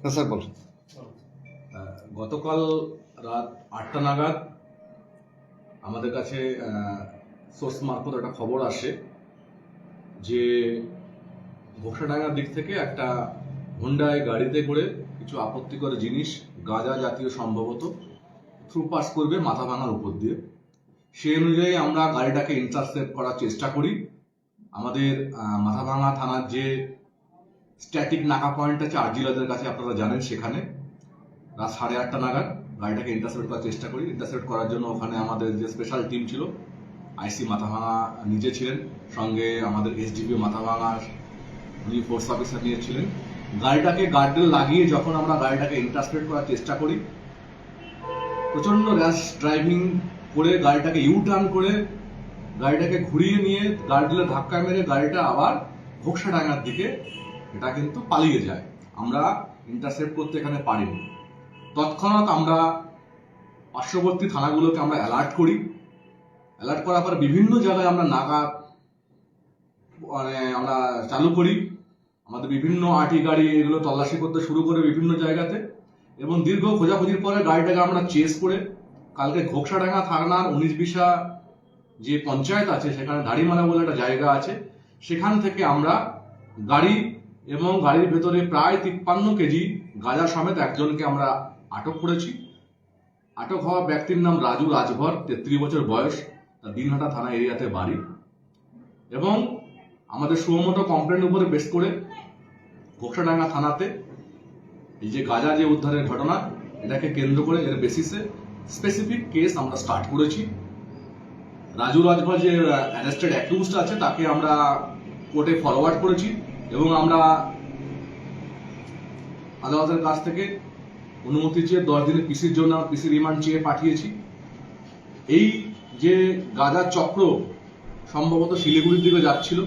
হ্যাঁ স্যার গতকাল রাত আটটা নাগাদ আমাদের কাছে সোর্স মারফত একটা খবর আসে যে ঘোষাডাঙ্গার দিক থেকে একটা হুন্ডায় গাড়িতে করে কিছু আপত্তিকর জিনিস গাঁজা জাতীয় সম্ভবত থ্রু পাস করবে মাথা ভাঙার উপর দিয়ে। সেই অনুযায়ী আমরা গাড়িটাকে ইন্টারসেপ্ট করার চেষ্টা করি। আমাদের মাথাভাঙা থানার যে স্ট্যাটিক নাকা পয়েন্ট আছে আরজিলাদের কাছে আপনারা জানেন সেখানে। রাত সাড়ে আটটা নাগাদ গাড়িটাকে ইন্টারসেপ্ট করার চেষ্টা করি। ইন্টারসেপ্ট করার জন্য ওখানে আমাদের যে স্পেশাল টিম ছিল আইসি মাথাভাঙা নিজে ছিলেন, সঙ্গে আমাদের এসডিপি মাথাভাঙা উনি ফোর্স অফিসার নিয়ে ছিলেন। গাড়িটাকে গার্ডেল লাগিয়ে যখন আমরা গাড়িটাকে ইন্টারসেপ্ট করার চেষ্টা করি প্রচণ্ড র্যাশ ড্রাইভিং করে গাড়িটাকে ইউ টার্ন করে গাড়িটাকে ঘুরিয়ে নিয়ে গার্ডেলে ধাক্কা মেরে গাড়িটা আবার ঘোকসাডাঙ্গার দিকে, এটা কিন্তু পালিয়ে যায়। আমরা ইন্টারসেপ্ট করতে এখানে পারিনি। তৎক্ষণাৎ আমরা পার্শ্ববর্তী থানাগুলোকে আমরা অ্যালার্ট করি। অ্যালার্ট করার পর বিভিন্ন জায়গায় আমরা নাগা মানে আমরা চালু করি। আমাদের বিভিন্ন আটি গাড়ি এগুলো তল্লাশি করতে শুরু করে বিভিন্ন জায়গাতে। এবং দীর্ঘ খোঁজাখুঁজির পরে গাড়িটাকে আমরা চেস করে, কালকে ঘোকসাডাঙ্গা থানার উনিশ বিশা যে পঞ্চায়েত আছে, সেখানে দাড়িমারা বলে একটা জায়গা আছে, সেখান থেকে আমরা গাড়ি এবং গাড়ির ভেতরে প্রায় তিপ্পান্ন কেজি গাঁজা সমেত একজনকে আমরা আটক করেছি। আটক হওয়া ব্যক্তির নাম রাজু রাজভর, তেত্রিশ বছর বয়স, তার দিনহাটা থানা এরিয়াতে বাড়ি। এবং আমাদের সুমোটো কমপ্লেন উপরে বেশ করে ঘোকসাডাঙ্গা থানাতে এই যে গাঁজা যে উদ্ধারের ঘটনা, এটাকে কেন্দ্র করে এর বেসিসে স্পেসিফিক কেস আমরা স্টার্ট করেছি। রাজু রাজভর যে অ্যারেস্টেড অ্যাকিউজড আছে, তাকে আমরা কোর্টে ফরওয়ার্ড করেছি এবং আমরা আদালতের কাছ থেকে অনুমতি চেয়ে দশ দিনের পিসির জন্য পিসি রিমান্ড চেয়ে পাঠিয়েছি। এই যে গাঁজা চক্র সম্ভবত শিলিগুড়ির দিকে যাচ্ছিল,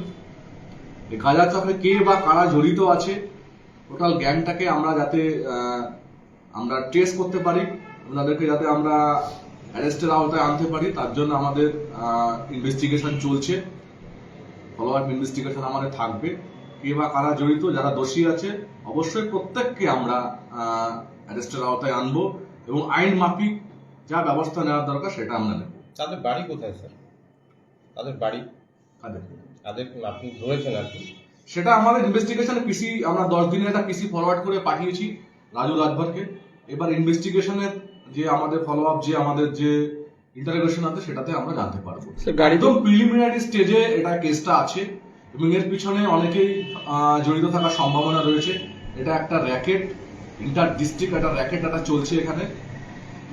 এই গাঁজা চক্রে কে বা কারা জড়িত আছে টোটাল গ্যাংটাকে আমরা যাতে আমরা ট্রেস করতে পারি, ওনাদেরকে যাতে আমরা অ্যারেস্টের আওতায় আনতে পারি তার জন্য আমাদের ইনভেস্টিগেশন চলছে। ফলো আপ ইনভেস্টিগেশন আমাদের থাকবে। কে বা কারা জড়িত যারা দোষী আছে অবশ্যই প্রত্যেককে আমরা অ্যারেস্টের আওতায় আনব এবং আইন মাফিক যা ব্যবস্থা নেওয়ার দরকার সেটা আমরা নেব। তাদের বাড়ি কোথায় স্যার? তাদের বাড়ি? কাদের তাদের আপনি ধরেছেন আর কি? সেটা আমাদের ইনভেস্টিগেশনে পিসি আমরা দশ দিনের একটা পিসি ফরওয়ার্ড করে পাঠিয়েছি রাজু রাজভরকে এবার ইনভেস্টিগেশনের যে আমাদের ফলো আপ যে আমাদের যে ইন্টারোগেশন আছে সেটাতে আমরা জানতে পারব। একদম প্রিলিমিনারি স্টেজে এটা কেসটা আছে এবং এর পিছনে অনেকেই জড়িত থাকার সম্ভাবনা রয়েছে। এটা একটা র্যাকেট ইন্টার ডিস্ট্রিক্ট একটা র্যাকেট একটা চলছে এখানে।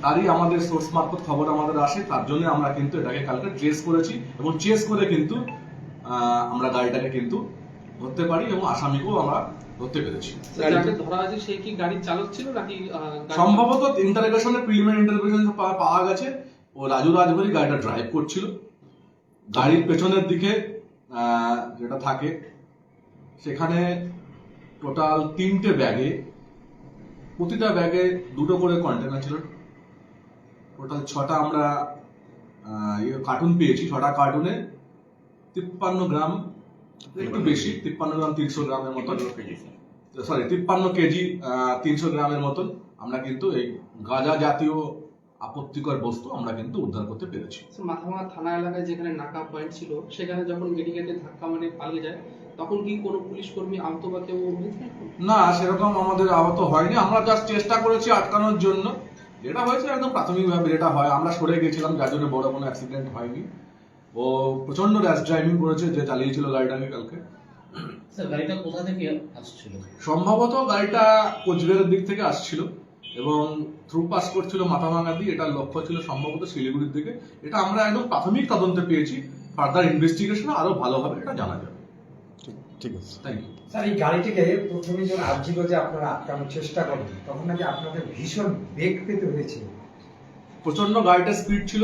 তারই আমাদের সোর্স মারফত খবর আমাদের আসে তার জন্য আমরা কিন্তু এটাকে কালকে ট্রেস করেছি এবং চেস করে কিন্তু আমরা গাড়িটাকে কিন্তু ধরতে পারি এবং আসামিকেও আমরা ধরতে পেরেছি। ধরা আছে সে কি গাড়ির চালক ছিল নাকি সম্ভবত ইন্টারোগেশনের প্রিলিমিনারি ইন্টারোগেশন পাওয়া গেছে। ও রাজু রাজভরি গাড়িটা ড্রাইভ করছিল। গাড়ির পেছনের দিকে যেটা থাকে সেখানে টোটাল তিনটে ব্যাগে প্রতিটা ব্যাগে দুটো করে কন্টেনার ছিল। টোটাল ছটা আমরা ইয়ে কার্টুন পেয়েছি। ছটা কার্টুনে তিপ্পান্ন গ্রাম একটু বেশি তিপ্পান্ন গ্রাম তিনশো গ্রামের মতন। সরি তিপ্পান্ন কেজি তিনশো গ্রামের মতন আমরা কিন্তু এই গাঁজা জাতীয় আপত্তিকর বস্তু আমরা কিন্তু উদ্ধার করতে পেরেছি। মাথাভাঙা থানা এলাকায় যেখানে নাকা পয়েন্ট ছিল সেখানে যখন ধাক্কা মানে পালিয়ে যায় তখন কি কোনো পুলিশ কর্মী আহত বা কেউ না সেরকম আমাদের আহত হয়নি। আমরা জাস্ট চেষ্টা করেছি আটকানোর জন্য। যেটা হয়েছে একদম প্রাথমিকভাবে যেটা হয় আমরা সরে গেছিলাম যার জন্য বড় কোনো অ্যাক্সিডেন্ট হয়নি। ও প্রচণ্ড র্যাশ ড্রাইভিং করেছে যে চালিয়েছিল গাড়িটাকে কালকে। স্যার গাড়িটা কোথা থেকে আসছিল? সম্ভবত গাড়িটা কোচবিহারের দিক থেকে আসছিল এবং থ্রু পাস করছিল মাথাভাঙা দিয়ে এটা লক্ষ্য ছিল সম্ভবত শিলিগুড়ির দিকে। এটা আমরা একদম প্রাথমিক তদন্তে পেয়েছি ফার্দার ইনভেস্টিগেশন আরও ভালোভাবে এটা জানা যাবে। ঠিক আছে। থ্যাংক ইউ স্যার এই গাড়িটিকে প্রথমে যখন আর্জিল যে আপনারা আটকানোর চেষ্টা করেন তখন নাকি আপনাদের ভীষণ বেগ পেতে হয়েছে প্রচণ্ড গাড়িটা স্পিড ছিল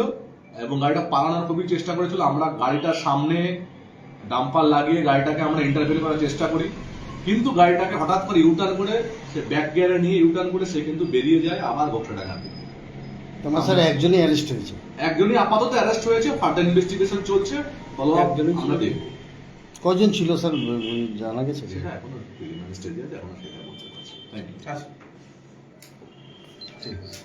এবং গাড়িটা পালানোর খুবই চেষ্টা করেছিল। আমরা গাড়িটার সামনে ডাম্পার লাগিয়ে গাড়িটাকে আমরা ইন্টারভেল করার চেষ্টা করি। কিন্তু গাড়িটাকে হঠাৎ করে ইউটার্ন করে সে ব্যাক গিয়ারে নিয়ে ইউটার্ন করে সে কিন্তু বেরিয়ে যায় আবার গোপটা ডাঙাতে তোমার স্যার একজনই অ্যারেস্ট হয়েছে। একজনই আপাতত অ্যারেস্ট হয়েছে ফার্দার ইনভেস্টিগেশন চলছে। ফলো একজনই ছিল। আমরা দেখব কজন ছিল স্যার? জানা গেছে? কি? সেটা এখনও প্রিলিমিনারি স্টেজে আছে এখনও সেটা বলতে পারছি। থ্যাংক ইউ আচ্ছা। ঠিক আছে।